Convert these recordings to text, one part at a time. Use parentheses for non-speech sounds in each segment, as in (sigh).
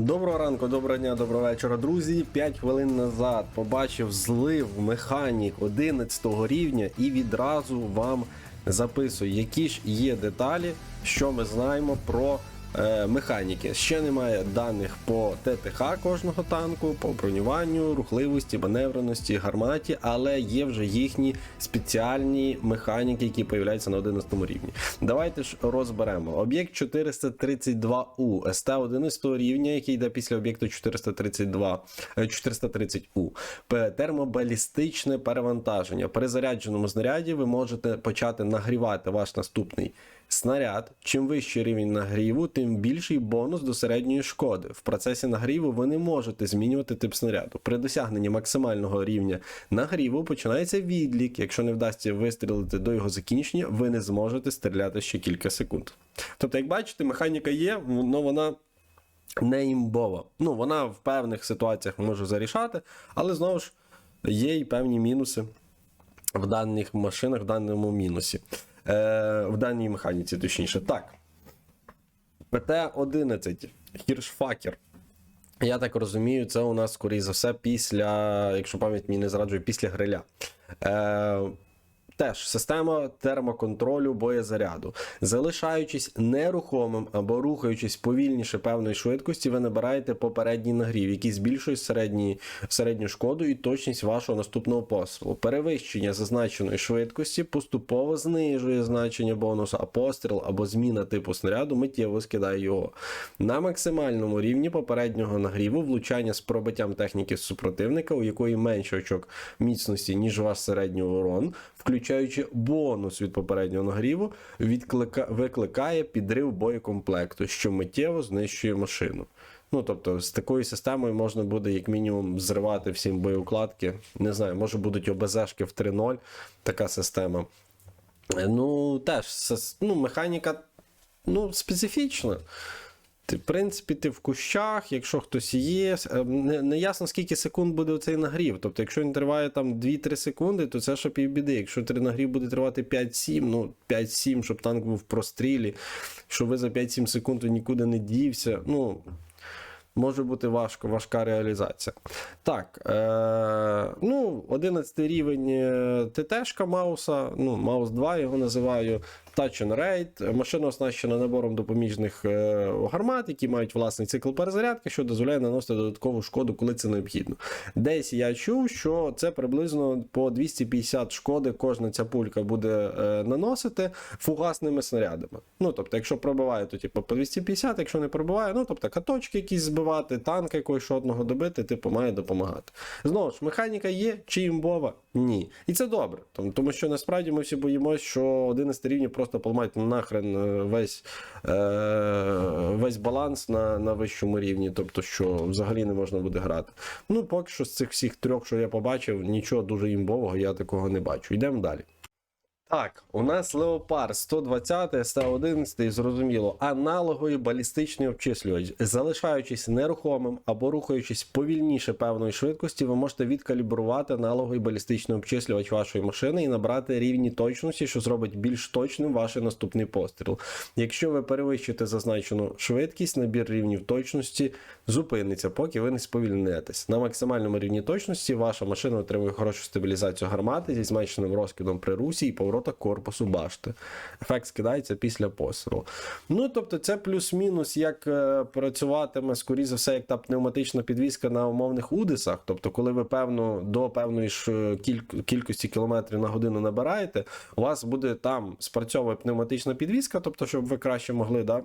Доброго ранку, доброго дня, доброго вечора, друзі. 5 хвилин назад побачив злив механік 11 рівня і відразу вам записую, які ж є деталі, що ми знаємо про механіки. Ще немає даних по ТТХ кожного танку, по бронюванню, рухливості, маневреності, гарматі, але є вже їхні спеціальні механіки, які появляються на 11 рівні. Давайте ж розберемо. Об'єкт 432У, СТ 11 рівня, який йде після об'єкту 432, е, 430У. Термобалістичне перевантаження. При зарядженому знаряді ви можете почати нагрівати ваш наступний снаряд. Чим вищий рівень нагріву, тим більший бонус до середньої шкоди. В процесі нагріву ви не можете змінювати тип снаряду. При досягненні максимального рівня нагріву починається відлік. Якщо не вдасться вистрілити до його закінчення, ви не зможете стріляти ще кілька секунд. Тобто, як бачите, механіка є, але вона не імбова. Ну, вона в певних ситуаціях може зарішати, але знову ж є і певні мінуси в даних машинах, в даному мінусі. Е, в даній механіці, точніше. Так. ПТ-11, Хіршфакер. Я так розумію, це у нас, скоріше за все, після, якщо пам'ять мені не зраджує, після гриля. Е, Теж система термоконтролю боєзаряду. Залишаючись нерухомим або рухаючись повільніше певної швидкості, ви набираєте попередній нагрів, який збільшує середні, середню шкоду і точність вашого наступного пострілу. Перевищення зазначеної швидкості поступово знижує значення бонусу, а постріл або зміна типу снаряду миттєво скидає його. На максимальному рівні попереднього нагріву влучання з пробиттям техніки супротивника, у якої менше очок міцності, ніж ваш середній урон, включаючи бонус від попереднього нагріву, відклика... викликає підрив боєкомплекту, що миттєво знищує машину. Ну, тобто, з такою системою можна буде, як мінімум, зривати всім боєукладки. Не знаю, може будуть ОБЗшки в 3.0, така система. Е, Ну, теж, ну, механіка ну, специфічна. В принципі, ти в кущах, якщо хтось є, е, не, не ясно, скільки секунд буде цей нагрів. Тобто, якщо він триває там 2-3 секунди, то це ще півбіди. Якщо три нагрів буде тривати 5-7, ну 5-7, щоб танк був в прострілі, що ви за 5-7 секунд нікуди не дівся. Ну, може бути важко, важка реалізація. Так, е, ну, 11 рівень е, ТТшка Мауса, ну, Маус 2 його називаю. Touch and Raid. Машина оснащена набором допоміжних е, гармат, які мають власний цикл перезарядки, що дозволяє наносити додаткову шкоду, коли це необхідно. Десь я чув, що це приблизно по 250 шкоди кожна ця пулька буде е, наносити фугасними снарядами. Ну, тобто, якщо пробиває, то типу, по 250, якщо не пробиває, ну тобто каточки якісь збивати, танк якогось одного добити, типу, має допомагати. Знову ж, механіка є, чи імбова? Ні. І це добре. Тому, що насправді ми всі боїмося, що 11 рівні просто поламають нахрен е, весь, е, весь баланс на, на вищому рівні, тобто, що взагалі не можна буде грати. Ну, поки що з цих всіх трьох, що я побачив, нічого дуже імбового я такого не бачу. Йдемо далі. Так, у нас Леопард 120 СТ-11, зрозуміло, аналоговий балістичний обчислювач. Залишаючись нерухомим або рухаючись повільніше певної швидкості, ви можете відкалібрувати аналоговий балістичний обчислювач вашої машини і набрати рівні точності, що зробить більш точним ваш наступний постріл. Якщо ви перевищите зазначену швидкість, набір рівнів точності зупиниться, поки ви не сповільнитесь. На максимальному рівні точності ваша машина отримує хорошу стабілізацію гармати зі зменшеним розкидом при русі і поворотах корпусу башти. Ефект скидається після пострілу. Ну тобто, це плюс-мінус, як е, працюватиме, скоріше за все, як та пневматична підвізка на умовних удисах. Тобто, коли ви певно до певної ж е, кіль- кількості кілометрів на годину набираєте, у вас буде там спрацьовує пневматична підвізка, тобто, щоб ви краще могли. Да,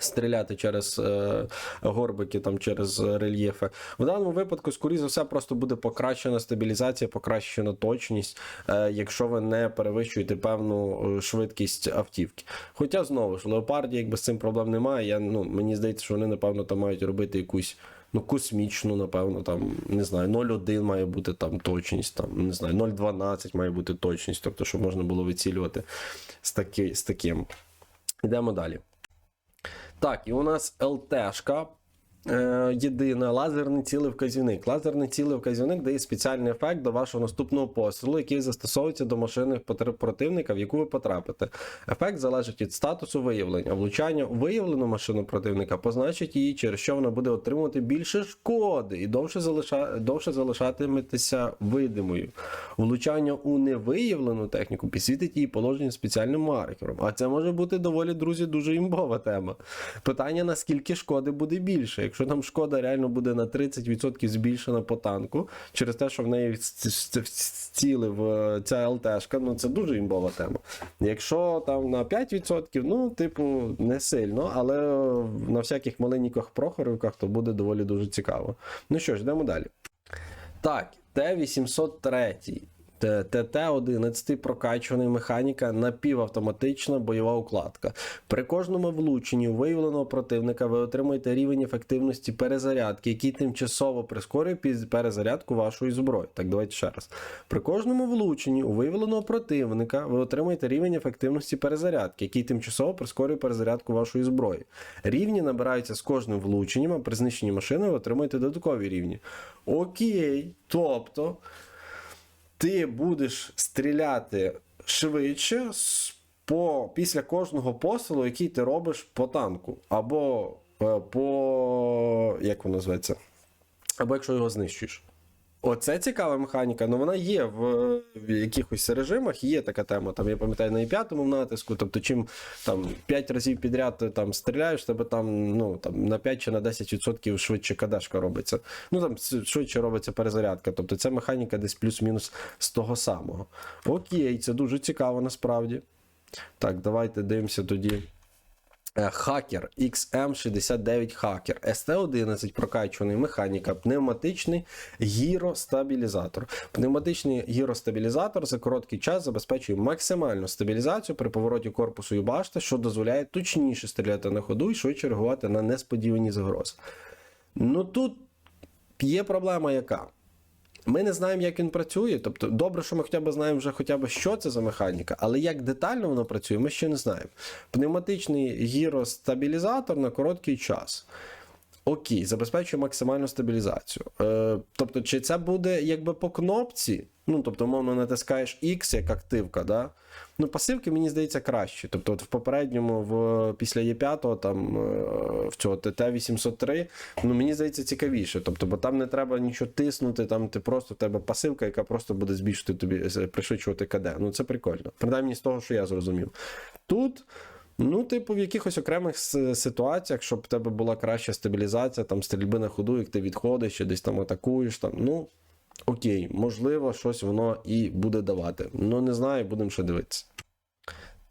Стріляти через е, горбики, там через рельєфи. В даному випадку, скоріше за все, просто буде покращена стабілізація, покращена точність, е, якщо ви не перевищуєте певну е, швидкість автівки. Хоча знову ж, леопарді, якби з цим проблем немає. Я, ну, мені здається, що вони, напевно, там мають робити якусь. Ну, космічну, напевно, там, не знаю, 0,1 має бути там точність, там, не знаю, 0,12 має бути точність, тобто, щоб можна було вицілювати з, таки, з таким. Йдемо далі. Так, і у нас ЛТшка єдина лазерний цілевказівник. Лазерний цілевказівник дає спеціальний ефект до вашого наступного пострілу, який застосовується до машини противника, в яку ви потрапите. Ефект залежить від статусу виявлення. Влучання у виявлену машину противника позначить її, через що вона буде отримувати більше шкоди і довше, залиша... довше залишатиметеся видимою. Влучання у невиявлену техніку підсвітить її положення спеціальним маркером. А це може бути доволі, друзі, дуже імбова тема. Питання, наскільки шкоди буде більше. Якщо там шкода реально буде на 30% збільшена по танку, через те, що в неї вцілив е, ця ЛТшка, ну це дуже імбова тема. Якщо там на 5%, ну, типу, не сильно, але на всяких маленьких прохоривках то буде доволі дуже цікаво. Ну що ж, йдемо далі. Так, Т-803. ТТ-11 прокачуваний механіка напівавтоматична бойова укладка. При кожному влученні виявленого противника ви отримуєте рівень ефективності перезарядки, який тимчасово прискорює перезарядку вашої зброї. Так, давайте ще раз. При кожному влученні у виявленого противника ви отримуєте рівень ефективності перезарядки, який тимчасово прискорює перезарядку вашої зброї. Рівні набираються з кожним влученням, а при знищенні машини ви отримуєте додаткові рівні. Окей, тобто ти будеш стріляти швидше по, після кожного посилу, який ти робиш по танку. Або е, по. як воно називається? Або якщо його знищуєш. Оце цікава механіка, ну вона є в, в якихось режимах, є така тема. Там я пам'ятаю на і5 натиску. Тобто, чим там 5 разів підряд ти там стріляєш, тебе там ну там на 5 чи на 10% швидше кадешка робиться. Ну там швидше робиться перезарядка. Тобто це механіка десь плюс-мінус з того самого. Окей, це дуже цікаво насправді. Так, давайте дивимося тоді. Е, Хакер XM69 Хакер ST11 прокачуваний механіка, пневматичний гіростабілізатор. Пневматичний гіростабілізатор за короткий час забезпечує максимальну стабілізацію при повороті корпусу і башти, що дозволяє точніше стріляти на ходу і швидше реагувати на несподівані загрози. Ну тут є проблема яка? Ми не знаємо, як він працює. Тобто, добре, що ми хоча б знаємо вже хоча б, що це за механіка, але як детально воно працює, ми ще не знаємо. Пневматичний гіростабілізатор на короткий час. Окей, забезпечує максимальну стабілізацію. Е, тобто, чи це буде якби по кнопці? Ну, тобто, умовно, натискаєш X як активка, да? Ну, пасивки, мені здається, краще. Тобто, от в попередньому, в, після Є5, там е, в цього ТТ-803, ну мені здається, цікавіше. Тобто, бо там не треба нічого тиснути, там ти просто в тебе пасивка, яка просто буде збільшити тобі, е, пришвидшувати КД. Ну, це прикольно. Принаймні з того, що я зрозумів. Тут. Ну, типу, в якихось окремих ситуаціях, щоб в тебе була краща стабілізація, там стрільби на ходу, як ти відходиш, чи десь там атакуєш. Там, ну, окей, можливо, щось воно і буде давати. Ну, не знаю, будемо ще дивитися.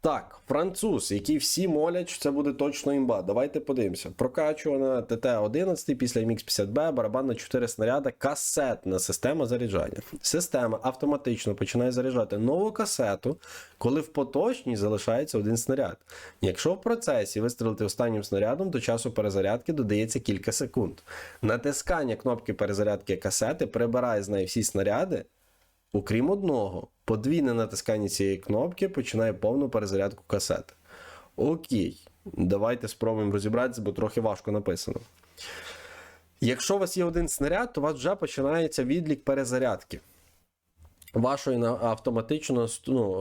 Так, француз, який всі молять, що це буде точно імба. Давайте подивимося. Прокачувана ТТ-11 після MX-50B, барабан на 4 снаряда, касетна система заряджання. Система автоматично починає заряджати нову касету, коли в поточній залишається один снаряд. Якщо в процесі вистрілити останнім снарядом, до часу перезарядки додається кілька секунд. Натискання кнопки перезарядки касети прибирає з неї всі снаряди, Окрім одного, подвійне натискання цієї кнопки починає повну перезарядку касети. Окей, давайте спробуємо розібратися, бо трохи важко написано. Якщо у вас є один снаряд, то у вас вже починається відлік перезарядки. Вашої автоматично ну,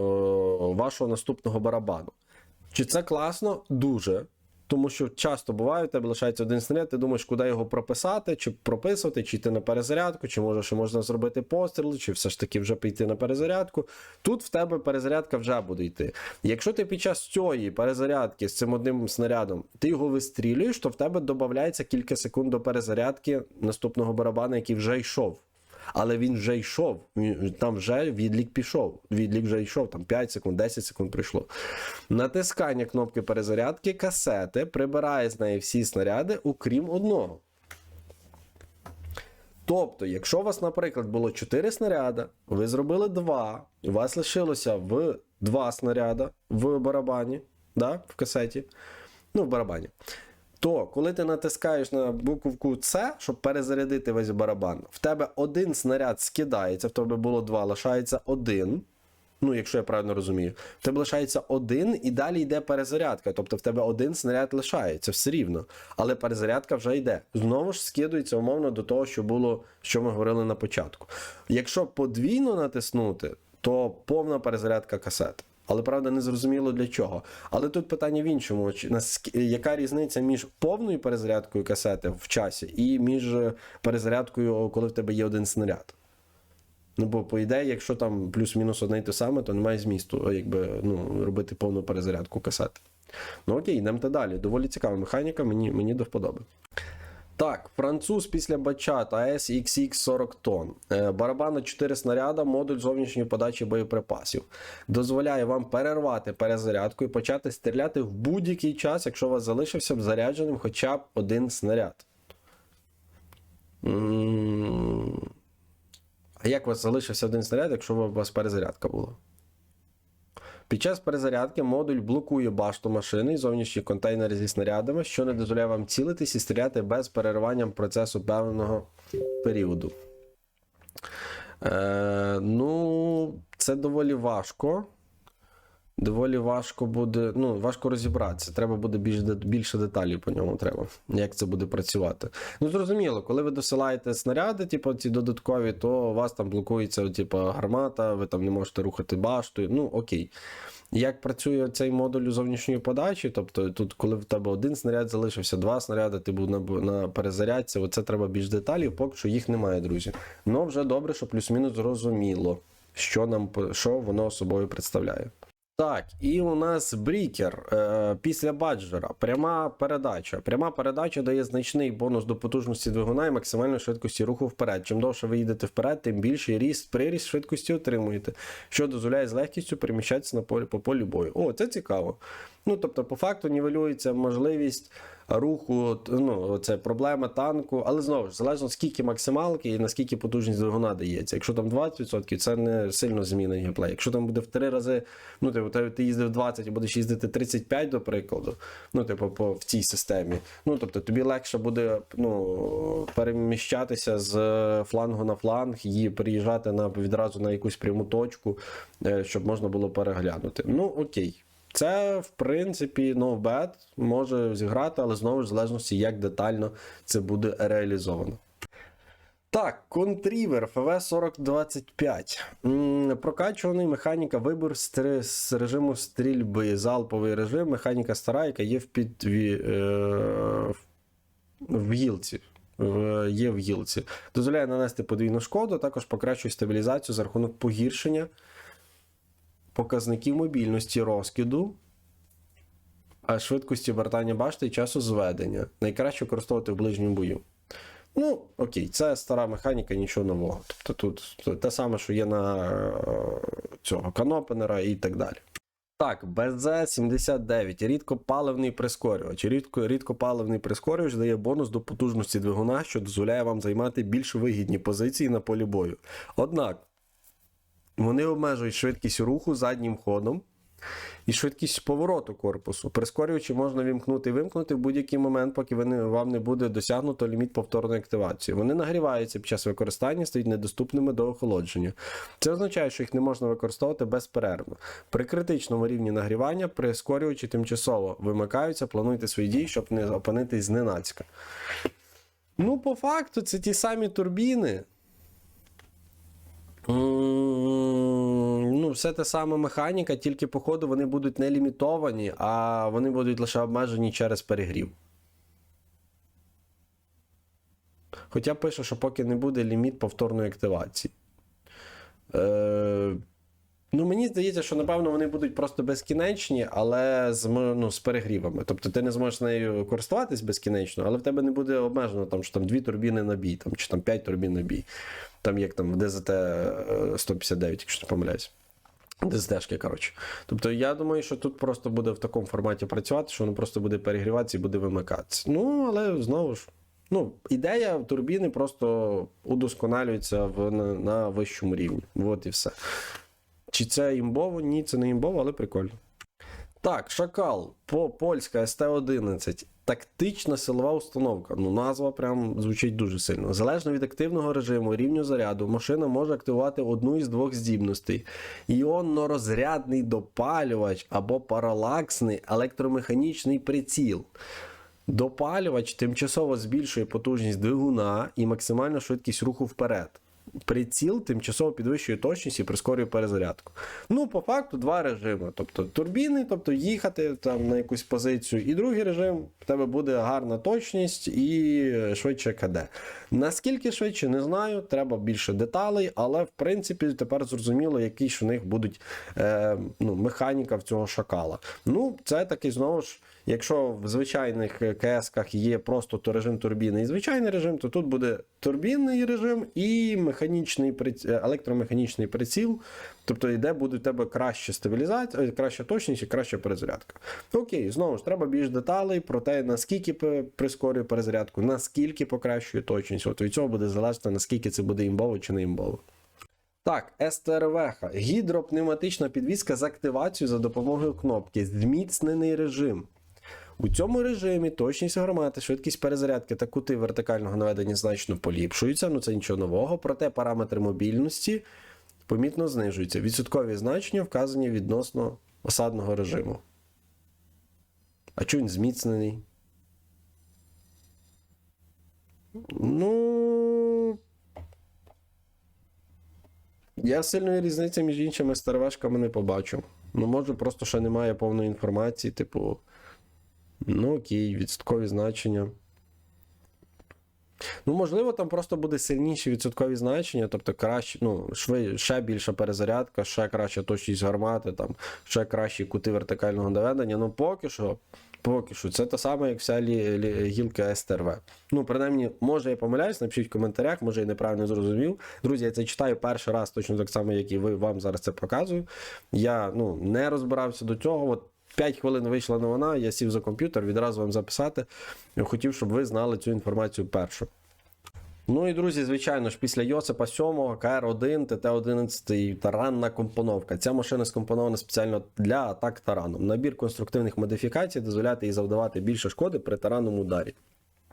е, вашого наступного барабану. Чи це класно? Дуже. Тому що часто буває, у тебе лишається один снаряд, ти думаєш, куди його прописати, чи прописувати, чи йти на перезарядку, чи може ще можна зробити постріл, чи все ж таки вже піти на перезарядку. Тут в тебе перезарядка вже буде йти. Якщо ти під час цієї перезарядки з цим одним снарядом ти його вистрілюєш, то в тебе додається кілька секунд до перезарядки наступного барабана, який вже йшов. Але він вже йшов, там вже відлік пішов. Відлік вже йшов, там 5 секунд, 10 секунд пройшло. Натискання кнопки перезарядки касети прибирає з неї всі снаряди, окрім одного. Тобто, якщо у вас, наприклад, було 4 снаряда, ви зробили 2, у вас лишилося в 2 снаряда в барабані, да, в касеті, ну, в барабані. То, коли ти натискаєш на буковку С, щоб перезарядити весь барабан, в тебе один снаряд скидається, в тебе було два, лишається один. Ну, якщо я правильно розумію, в тебе лишається один і далі йде перезарядка. Тобто в тебе один снаряд лишається все рівно. Але перезарядка вже йде. Знову ж скидується умовно до того, що було, що ми говорили на початку. Якщо подвійно натиснути, то повна перезарядка касети. Але правда не зрозуміло для чого. Але тут питання в іншому: яка різниця між повною перезарядкою касети в часі і між е, перезарядкою, коли в тебе є один снаряд? Ну, бо по ідеї, якщо там плюс-мінус одне й те саме, то немає змісту, якби ну, робити повну перезарядку касети. Ну окей, йдемо далі. Доволі цікава механіка, мені, мені до вподоби. Так, француз після бачата AS XX 40 тонн. Е, Барабан на 4 снаряда, модуль зовнішньої подачі боєприпасів. Дозволяє вам перервати перезарядку і почати стріляти в будь-який час, якщо у вас залишився зарядженим хоча б один снаряд. А як у вас залишився один снаряд, якщо у вас перезарядка була? Під час перезарядки модуль блокує башту машини і зовнішні контейнери зі снарядами, що не дозволяє вам цілитись і стріляти без переривання процесу певного періоду. Е, ну, це доволі важко. Доволі важко буде. Ну, важко розібратися. Треба буде більш, більше деталей по ньому треба, як це буде працювати. Ну, зрозуміло, коли ви досилаєте снаряди, типу, ці додаткові, то у вас там блокується типу, гармата, ви там не можете рухати баштою. Ну, окей. Як працює цей модуль зовнішньої подачі? Тобто, тут, коли в тебе один снаряд залишився, два снаряди, ти був на, на перезарядці, оце треба більш деталів, поки що їх немає, друзі. Ну, вже добре, що плюс-мінус зрозуміло, що нам що воно собою представляє. Так, і у нас брікер е, після баджера. Пряма передача. Пряма передача дає значний бонус до потужності двигуна і максимальної швидкості руху вперед. Чим довше ви їдете вперед, тим більший ріст, приріст швидкості отримуєте, що дозволяє з легкістю переміщатися на полі по полі бою. О, це цікаво. Ну тобто, по факту нівелюється можливість руху, ну це проблема танку, але знову ж залежно скільки максималки і наскільки потужність двигуна дається. Якщо там 20%, це не сильно змінить геймплей. Якщо там буде в три рази, ну типу, ти, їздив 20 і будеш їздити 35, до прикладу, ну типу, по в цій системі. Ну тобто тобі легше буде ну, переміщатися з флангу на фланг і переїжджати на відразу на якусь пряму точку, е, щоб можна було переглянути. Ну окей. Це, в принципі, no bad, може зіграти, але знову ж в залежності, як детально це буде реалізовано. Так, контрівер ФВ-4025. Прокачуваний механіка вибір стри- з режиму стрільби, залповий режим, механіка стара, яка є в підві... е, в гілці. В- Є в гілці. Дозволяє нанести подвійну шкоду, також покращує стабілізацію за рахунок погіршення показників мобільності розкиду, а швидкості вертання башти і часу зведення. Найкраще використовувати в ближньому бою. Ну, окей, це стара механіка, нічого нового. Тобто тут те саме, що є на е, цього канопенера і так далі. Так, БЗ-79, рідкопаливний прискорювач. Рідко, рідкопаливний прискорювач дає бонус до потужності двигуна, що дозволяє вам займати більш вигідні позиції на полі бою. Однак, вони обмежують швидкість руху заднім ходом і швидкість повороту корпусу. Прискорювачі можна вімкнути і вимкнути в будь-який момент, поки вони, вам не буде досягнуто ліміт повторної активації. Вони нагріваються під час використання, стають недоступними до охолодження. Це означає, що їх не можна використовувати безперервно. При критичному рівні нагрівання прискорювачі тимчасово вимикаються, плануйте свої дії, щоб не опинитись зненацька. Ну, по факту, це ті самі турбіни. Все те саме механіка, тільки, походу, вони будуть не лімітовані, а вони будуть лише обмежені через перегрів. Хоча пише, що поки не буде ліміт повторної активації. Е, ну, мені здається, що напевно вони будуть просто безкінечні, але з, ну, з перегрівами. Тобто ти не зможеш нею користуватись безкінечно, але в тебе не буде обмежено, там, що там дві турбіни на бій, там, чи там 5 турбін на бій. Там як там в ДЗТ е, 159, якщо не помиляюсь. ДЗТшки, коротше. Тобто, я думаю, що тут просто буде в такому форматі працювати, що воно просто буде перегріватися і буде вимикатися. Ну, але знову ж. Ну, ідея турбіни просто удосконалюється в, на, на вищому рівні. От і все. Чи це імбово? Ні, це не імбово, але прикольно. Так, Шакал, по польська СТ-11. Тактична силова установка. Ну, назва прям звучить дуже сильно. Залежно від активного режиму, рівню заряду, машина може активувати одну із двох здібностей: іонно-розрядний допалювач або паралаксний електромеханічний приціл. Допалювач тимчасово збільшує потужність двигуна і максимальну швидкість руху вперед. Приціл тимчасово підвищує точність і прискорює перезарядку. Ну, по факту, два режими. Тобто турбіни, тобто їхати там на якусь позицію, і другий режим в тебе буде гарна точність і швидше КД. Наскільки швидше, не знаю, треба більше деталей, але в принципі тепер зрозуміло, які ж у них будуть е, ну, механіка в цього шакала. Ну, це такий знову ж. Якщо в звичайних КС-ках є просто то режим турбіни і звичайний режим, то тут буде турбінний режим і механічний е, електромеханічний приціл. Тобто, йде буде у тебе краща стабілізація, е, краща точність і краща перезарядка. Окей, знову ж треба більш деталей про те, наскільки прискорює перезарядку, наскільки покращує точність. От від цього буде залежати, наскільки це буде імбово чи не імбово. Так, СТРВ, гідропневматична підвізка з активацією за допомогою кнопки, зміцнений режим. У цьому режимі точність гармати, швидкість перезарядки та кути вертикального наведення значно поліпшуються, ну це нічого нового, проте параметри мобільності помітно знижуються. Відсоткові значення вказані відносно осадного режиму. А чому він зміцнений? Ну. Я сильної різниці між іншими старовешками не побачив. Ну, може, просто ще немає повної інформації, типу. Ну, окей, відсоткові значення. Ну, можливо, там просто буде сильніші відсоткові значення, тобто краще, ну, шви, ще більша перезарядка, ще краща точність гармати, там, ще кращі кути вертикального доведення. Ну, поки що, поки що, це те саме, як вся лі, лі, гілка СТРВ. Ну, принаймні, може я помиляюсь, напишіть в коментарях, може я неправильно зрозумів. Друзі, я це читаю перший раз, точно так само, як і ви вам зараз це показую. Я ну, не розбирався до цього. От 5 хвилин вийшла новина, я сів за комп'ютер, відразу вам записати. Хотів, щоб ви знали цю інформацію першу. Ну і друзі, звичайно ж, після Йосипа 7, КР-1, ТТ-11 таранна компоновка. Ця машина скомпонована спеціально для атак тараном. Набір конструктивних модифікацій дозволяє їй завдавати більше шкоди при таранному ударі.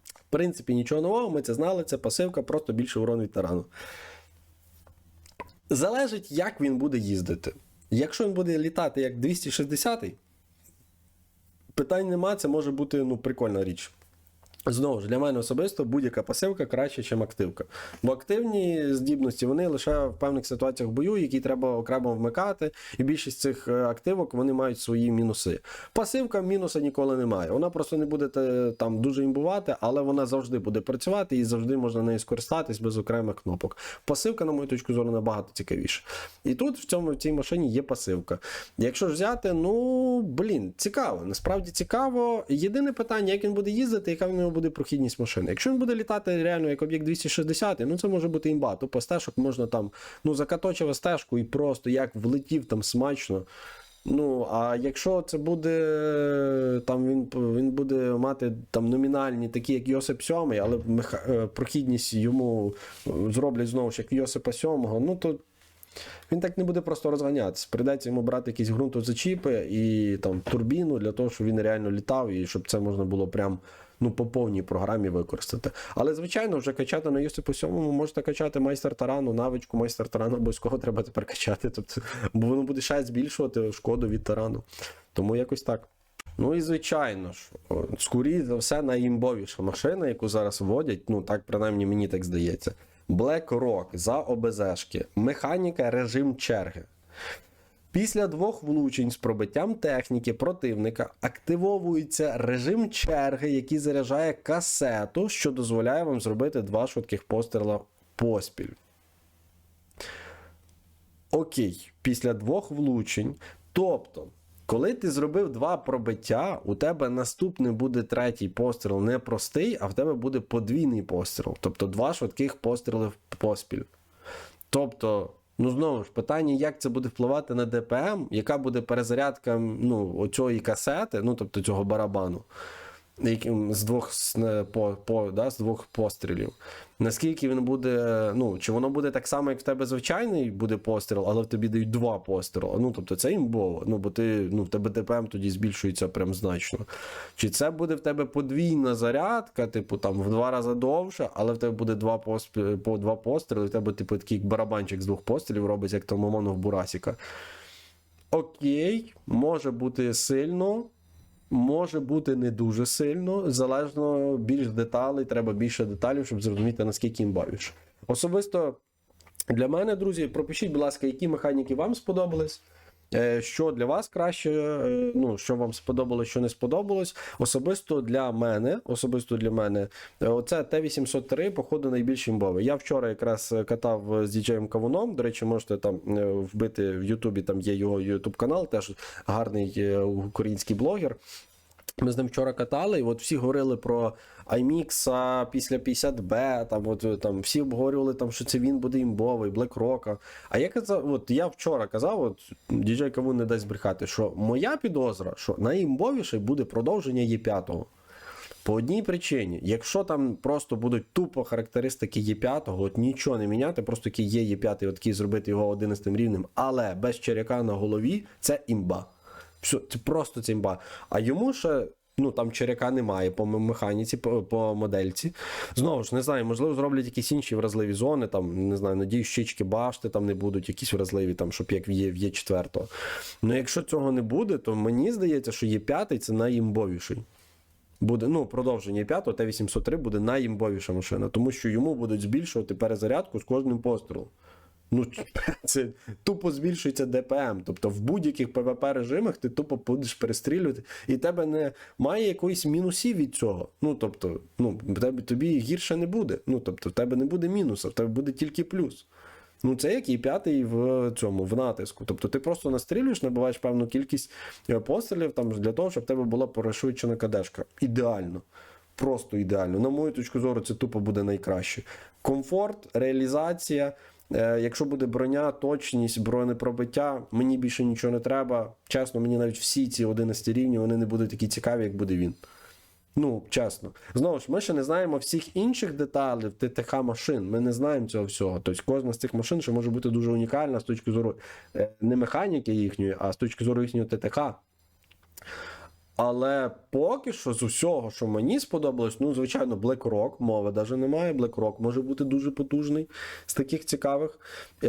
В принципі, нічого нового, ми це знали, це пасивка, просто більше урон від тарану. Залежить, як він буде їздити. Якщо він буде літати як 260-й, питань нема, це може бути ну, прикольна річ. Знову ж, для мене особисто будь-яка пасивка краще, ніж активка. Бо активні здібності вони лише в певних ситуаціях в бою, які треба окремо вмикати, і більшість цих е, активок вони мають свої мінуси. Пасивка мінуса ніколи немає. Вона просто не буде там дуже імбувати, але вона завжди буде працювати і завжди можна нею скористатись без окремих кнопок. Пасивка, на мою точку зору, набагато цікавіша. І тут в цьому в цій машині є пасивка. Якщо ж взяти, ну блін, цікаво, насправді цікаво. Єдине питання, як він буде їздити, яка в нього буде прохідність машини. Якщо він буде літати реально як об'єкт 260, ну це може бути імба. Тупо стежок можна там, ну закаточив стежку і просто як влетів там смачно. Ну, а якщо це буде там він він буде мати там номінальні, такі як Йосип 7, але меха, е, прохідність йому зроблять знову ж як Йосипа 7, ну то він так не буде просто розганятися. Прийдеться йому брати якісь ґрунтозачіпи і там турбіну для того, щоб він реально літав і щоб це можна було прям ну, по повній програмі використати. Але, звичайно, вже качати на Йосипу 7 можете качати майстер тарану, навичку майстер тарану обов'язково треба тепер качати. Тобто, бо воно буде ще збільшувати шкоду від тарану. Тому якось так. Ну і звичайно ж, скоріше за все, найімбовіша машина, яку зараз вводять, ну так принаймні мені так здається. Black Rock за ОБЗшки, механіка режим черги. Після двох влучень з пробиттям техніки противника активовується режим черги, який заряджає касету, що дозволяє вам зробити два швидких постріла поспіль. Окей, після двох влучень. Тобто, коли ти зробив два пробиття, у тебе наступний буде третій постріл не простий, а в тебе буде подвійний постріл. Тобто два швидких постріли поспіль. Тобто. Ну, знову ж питання, як це буде впливати на ДПМ, яка буде перезарядка ну, оцієї касети, ну тобто цього барабану. З двох по, по, да, з двох пострілів. Наскільки він буде, ну, чи воно буде так само, як в тебе звичайний буде постріл, але в тобі дають два постріли. Ну, тобто це імбово. Ну, бо ти, ну, в тебе ДПМ тоді збільшується прям значно. Чи це буде в тебе подвійна зарядка, типу там в два рази довше, але в тебе буде два посп... по два постріли, в тебе, типу, такий барабанчик з двох пострілів робиться, як там умовно в Бурасіка. Окей, може бути сильно, може бути не дуже сильно. Залежно більш деталей, треба більше деталей, щоб зрозуміти, наскільки їм бавиш. Особисто для мене, друзі, пропишіть, будь ласка, які механіки вам сподобались. Е, Що для вас краще, е, ну що вам сподобалось, що не сподобалось. Особисто для мене, особисто для мене, е, оце Т-803, походу, найбільш імбовий. Я вчора якраз катав з діджеєм Кавуном. До речі, можете там вбити в Ютубі, там є його Ютуб канал, теж гарний український блогер. Ми з ним вчора катали, і от всі говорили про iMix після 50B, там, от, е, там всі обговорювали, там, що це він буде імбовий, BlackRock. А я казав, от я вчора казав, от DJ Кавун не дасть збрехати, що моя підозра, що найімбовіший буде продовження Є5. По одній причині, якщо там просто будуть тупо характеристики Є5, от нічого не міняти, просто такий є Є5, от такий зробити його 11 рівнем, але без черяка на голові, це імба. Це просто це імба. А йому ще. Ну там черяка немає по механіці, по, по модельці. Знову ж не знаю, можливо, зроблять якісь інші вразливі зони, там, не знаю, надію, щічки башти там не будуть, якісь вразливі, там, щоб як в є, в є 4 Ну, якщо цього не буде, то мені здається, що є 5 це найімбовіший. Буде, ну, продовження 5 Т-803 буде найімбовіша машина, тому що йому будуть збільшувати перезарядку з кожним пострілом. Ну, (laughs) це тупо збільшується ДПМ. Тобто в будь-яких ПВП режимах ти тупо будеш перестрілювати, і тебе не має якоїсь мінусів від цього. Ну, тобто, ну, тобі гірше не буде. Ну, тобто, в тебе не буде мінуса, в тебе буде тільки плюс. Ну, це як і п'ятий в цьому, в натиску. Тобто ти просто настрілюєш, набиваєш певну кількість е, пострілів там, для того, щоб в тебе була перешвидшена кадешка. Ідеально. Просто ідеально. На мою точку зору, це тупо буде найкраще. Комфорт, реалізація. Е, якщо буде броня, точність, бронепробиття, мені більше нічого не треба. Чесно, мені навіть всі ці 11 рівні вони не будуть такі цікаві, як буде він. Ну, чесно. Знову ж, ми ще не знаємо всіх інших деталей ТТХ машин. Ми не знаємо цього всього. Тобто кожна з цих машин ще може бути дуже унікальна з точки зору е, не механіки їхньої, а з точки зору їхнього ТТХ. Але поки що з усього, що мені сподобалось, ну, звичайно, BlackRock, мови навіть немає. BlackRock може бути дуже потужний з таких цікавих. Е,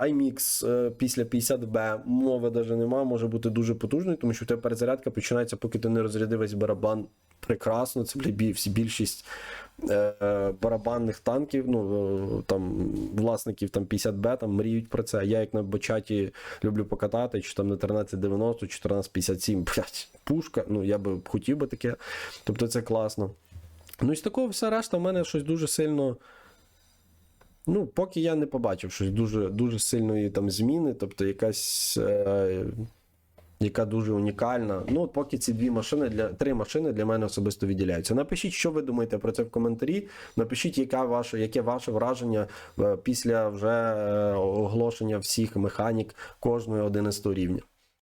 iMix е, після 50B мови навіть немає, може бути дуже потужний, тому що в тебе перезарядка починається, поки ти не розрядив весь барабан. Прекрасно, це більшість барабанних танків, ну е, там власників там 50Б там мріють про це. Я як на бочаті люблю покатати, чи там на 1390, 1457, (laughs) блядь, пушка. Ну я би хотів би таке. Тобто це класно. Ну і з такого все решта в мене щось дуже сильно. Ну, поки я не побачив щось дуже, дуже сильної там зміни, тобто якась. Е, яка дуже унікальна. Ну, поки ці дві машини для три машини для мене особисто відділяються. Напишіть, що ви думаєте про це в коментарі. Напишіть, яка ваше, яке ваше враження е, після вже е, оголошення всіх механік кожної 11 рівня.